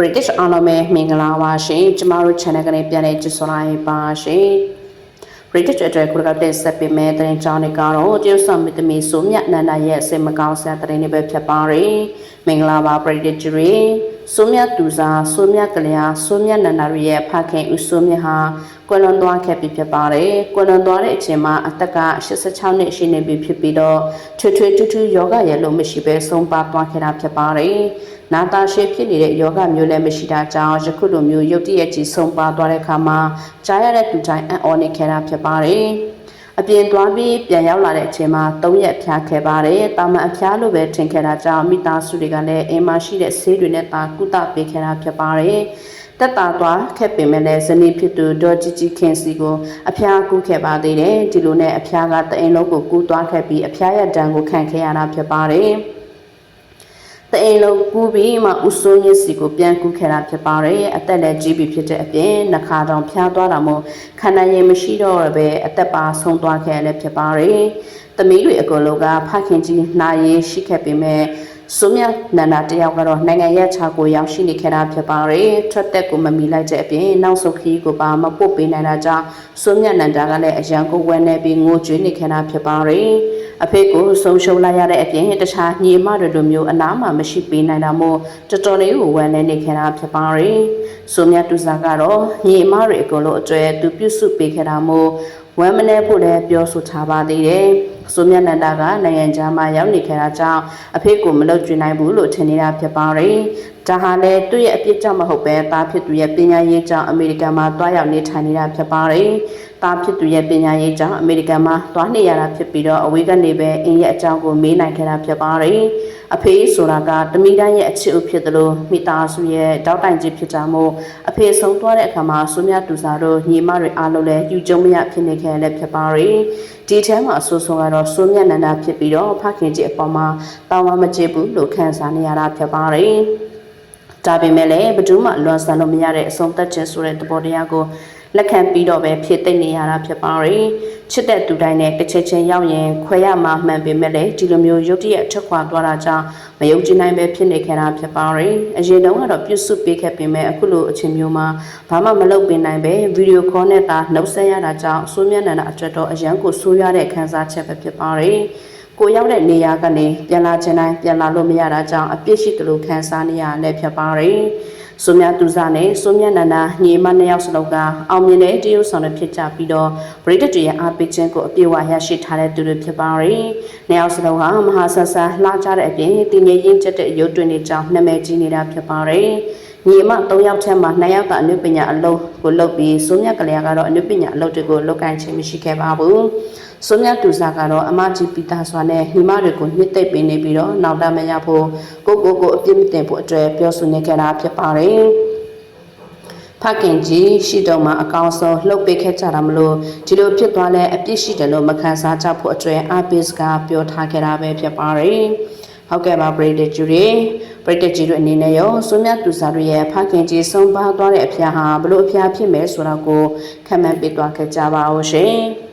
British အားလုံးပဲမင်္ဂလာပါရှင်ကျမတို့ channel ကနေပြန်လည်ကြည့်ဆိုလိုက်ပါရှင် British အတွက်ခုကတက်ဆက်ပေးမယ်တဲ့ကြောင်းတွေကတော့ကျုပ်ဆောင်မတမီဆိုမြနန္ဒရဲ့စိတ်မကောင်းစရာတဲ့တွေပဲဖြစ်ပါရယ်မင်္ဂလာပါ British တွေ ဆိုမြသူစားဆိုမြကလျာဆိုမြနန္ဒရဲ့ဖခင်ဦးဆိုမြဟာကွယ်လွန်သွားခဲ့ပြီဖြစ်ပါတယ်ကွယ်လွန်သွားတဲ့အချိန်မှာအသက်က86နှစ်ရှိနေပြီဖြစ်ပြီးတော့ထွေထွေထူးထူးယောဂရဲ့လို့မရှိဘဲဆုံးပါသွားခဲ့တာဖြစ်ပါတယ်နာတာရှေဖြစ်နေတဲ့ယောဂမျိုးလည်းမရှိတာကြောင့်ယခုလိုမျိုးရုတ်တရက်ကြီးဆုံးပါသွားတဲ့အခါမှာကြားရတဲ့တူတိုင်းအံ့ဩနေခဲ့တာဖြစ်ပါတယ်။ အပြင်သွားပြီးပြန်ရောက်လာတဲ့အချိန်မှာ၃ရက်ဖျားခဲ့ပါတယ်။တာမန်အဖျားလိုပဲထင်ခဲ့တာကြောင့်မိသားစုတွေကလည်းအိမ်မှာရှိတဲ့ဆေးတွေနဲ့တာကုသပေးခဲ့တာဖြစ်ပါတယ်။တက်တာသွားခဲ့ပင်မဲ့လည်းဇနီးဖြစ်သူဒေါ်ជីជីခင်စီကိုအဖျားကူးခဲ့ပါသေးတယ်။ဒီလိုနဲ့အဖျားကတအိမ်လုံးကိုကူးသွားခဲ့ပြီးအဖျားရဒဏ်ကိုခံခဲ့ရတာဖြစ်ပါတယ်။ တအိမ်လုံးကူးပြီးမှဥဆိုးရစ်စီကိုပြန်ကူးခဲ့တာဖြစ်ပါတယ်အသက်လည်းကြီးပြီဖြစ်တဲ့အပြင်နှခါတောင်ဖျားသွားတာမို့ခန္ဓာရင်မရှိတော့ပဲအသက်ပါဆုံးသွားခဲ့ရလည်းဖြစ်ပါတယ်သမီးတွေအကုန်လုံးကဖခင်ကြီးနှာရည်ရှိခဲ့ပေမဲ့ ဆိုမြနန္ဒတယောက်ကတော့နိုင်ငံရဲ့ခြာကိုရောက်ရှိနေခဲ့တာဖြစ်ပါတယ်ထွက်သက်ကိုမမီလိုက်တဲ့အပြင်နောက်ဆုံးခီးကိုပါမပုတ်ပေးနိုင်တာကြောင့်ဆိုမြနန္ဒကလည်းအရန်ကိုဝဲနေပြီးငိုကြွေးနေခဲ့တာဖြစ်ပါတယ်အဖေကိုဆုံးရှုံးလိုက်ရတဲ့အပြင်တခြားညီမတွေလိုမျိုးအနားမှာမရှိပေးနိုင်တာမို့တော်တော်လေးကိုဝမ်းနည်းနေခဲ့တာဖြစ်ပါတယ်။ဆိုမြတ်တူစာကတော့ညီမတွေအကုန်လုံးအကျွဲသူပြုစုပေးခဲ့တာမို့ဝမ်းမနေဖို့လည်းပြောဆိုထားပါသေးတယ်။ ဆိုမြတ်နန္ဒကနိုင်ငံခြားမှာရောက်နေခဲ့တာကြောင့်အဖေကိုမလုပ်ကြွနိုင်ဘူးလို့ထင်နေတာဖြစ်ပါတယ်။ဒါဟာလည်းသူ့ရဲ့အပြစ်ကြောင့်မဟုတ်ပဲသားဖြစ်သူရဲ့ပညာရေးကြောင့်အမေရိကန်မှာတွားရောက်နေထိုင်နေတာဖြစ်ပါတယ်။သားဖြစ်သူရဲ့ပညာရေးကြောင့်အမေရိကန်မှာတွားနေရတာဖြစ်ပြီးတော့အဝေးကနေပဲအင်းရဲ့အကြောင်းကိုမေးနိုင်ခဲ့တာဖြစ်ပါတယ်။အဖေဆိုတာကတမိတိုင်းရဲ့အချစ်အဖြစ်သလိုမိသားစုရဲ့တောက်တိုင်ကြီးဖြစ်တာမို့အဖေဆုံးသွားတဲ့အခါမှာဆွမြတူစာတို့ညီမတွေအားလုံးလည်းယူကြုံမရဖြစ်နေခဲ့လည်းဖြစ်ပါတယ်။ ဒီထဲမှာအဆိုးဆုံးကတော့ဆွမြနန္ဒဖြစ်ပြီးတော့ဖခင်ကြီးအပေါ်မှာတောင်းမမချစ်ဘူးလို့ခံစားနေရတာဖြစ်ပါတယ်။ဒါပေမဲ့လည်းဘယ်သူမှလွန်ဆန်လို့မရတဲ့အဆုံးသက်ခြင်းဆိုတဲ့သဘောတရားကို လက်ခံပြီးတော့ပဲဖြစ်သိနေရတာဖြစ်ပါတယ်ချစ်တဲ့သူတိုင်းနဲ့တစ်ချက်ချင်းရောက်ရင်ခွဲရမှာမှန်ပေမဲ့လည်းဒီလိုမျိုးရုတ်တရက်ထွက်ခွာသွားတာကြောင့်မယုံကြည်နိုင်ပဲဖြစ်နေခဲ့တာဖြစ်ပါတယ်အရင်တုန်းကတော့ပြုစုပေးခဲ့ပေမဲ့အခုလိုအချိန်မျိုးမှာဘာမှမလုပ်ပေးနိုင်ပဲဗီဒီယိုခေါ်နဲ့သာနှုတ်ဆက်ရတာကြောင့်ဆိုးမျက်နှာအတွက်တော့အရန်ကိုဆိုးရတဲ့ခံစားချက်ပဲဖြစ်ပါတယ် ကိုရောက်တဲ့နေရာကနေပြန်လာခြင်းတိုင်းပြန်လာလို့မရတာကြောင့်အပြစ်ရှိတယ်လို့ခံစားနေရလည်းဖြစ်ပါတယ်။ဆိုမြသူစားနဲ့ဆိုမြနန္ဒာညီမနှစ်ယောက်စလုံးကအောင်မြင်တဲ့တရုတ်ဆောင်တွေဖြစ်ကြပြီးတော့ဗြိတိတရဲ့အားပေးခြင်းကိုအပြည့်အဝရရှိထားတဲ့သူတွေဖြစ်ပါတယ်။နှစ်ယောက်စလုံးဟာမဟာဆဆန်လှကြတဲ့အပြင်တင်ငယ်ရင်းချက်တဲ့ရုပ်တွင်တွေကြောင့်နာမည်ကြီးနေတာဖြစ်ပါတယ်။ညီမ၃ယောက်ထဲမှာ၂ယောက်ကအနုပညာအလုပ်ကိုလုပ်ပြီးဆိုမြကလေးကတော့အနုပညာအလုပ်တွေကိုလုပ်ကိုင်ခြင်းမရှိခဲ့ပါဘူး။ဆိုမြတူစာကတော့အမကြီးပီတာစွာနဲ့ညီမတွေကိုညှစ်သိပ်ပေးနေပြီးတော့နောက်တမရဖို့ကိုကိုကိုအပြစ်မတင်ဖို့အတွက်ပြောဆိုနေကြတာဖြစ်ပါတယ်ဖခင်ကြီးရှိတော်မှာအကောင်ဆုံးလှုပ်ပေးခဲ့ကြတာမလို့ဒီလိုဖြစ်သွားလဲအပြစ်ရှိတယ်လို့မခံစားကြဖို့အတွက်အပိစကပြောထားခဲ့တာပဲဖြစ်ပါတယ် ဟုတ်ကဲ့ပါပရိသတ်ကြီးတွေပရိသတ်ကြီးတို့အနေနဲ့ရောဆိုမြတူစာတို့ရဲ့ဖခင်ကြီးဆုံးပါသွားတဲ့အဖျားဟာဘလို့အဖျားဖြစ်မယ်ဆိုတာကိုခံမှန်းပေးသွားခဲ့ကြပါဦးရှင်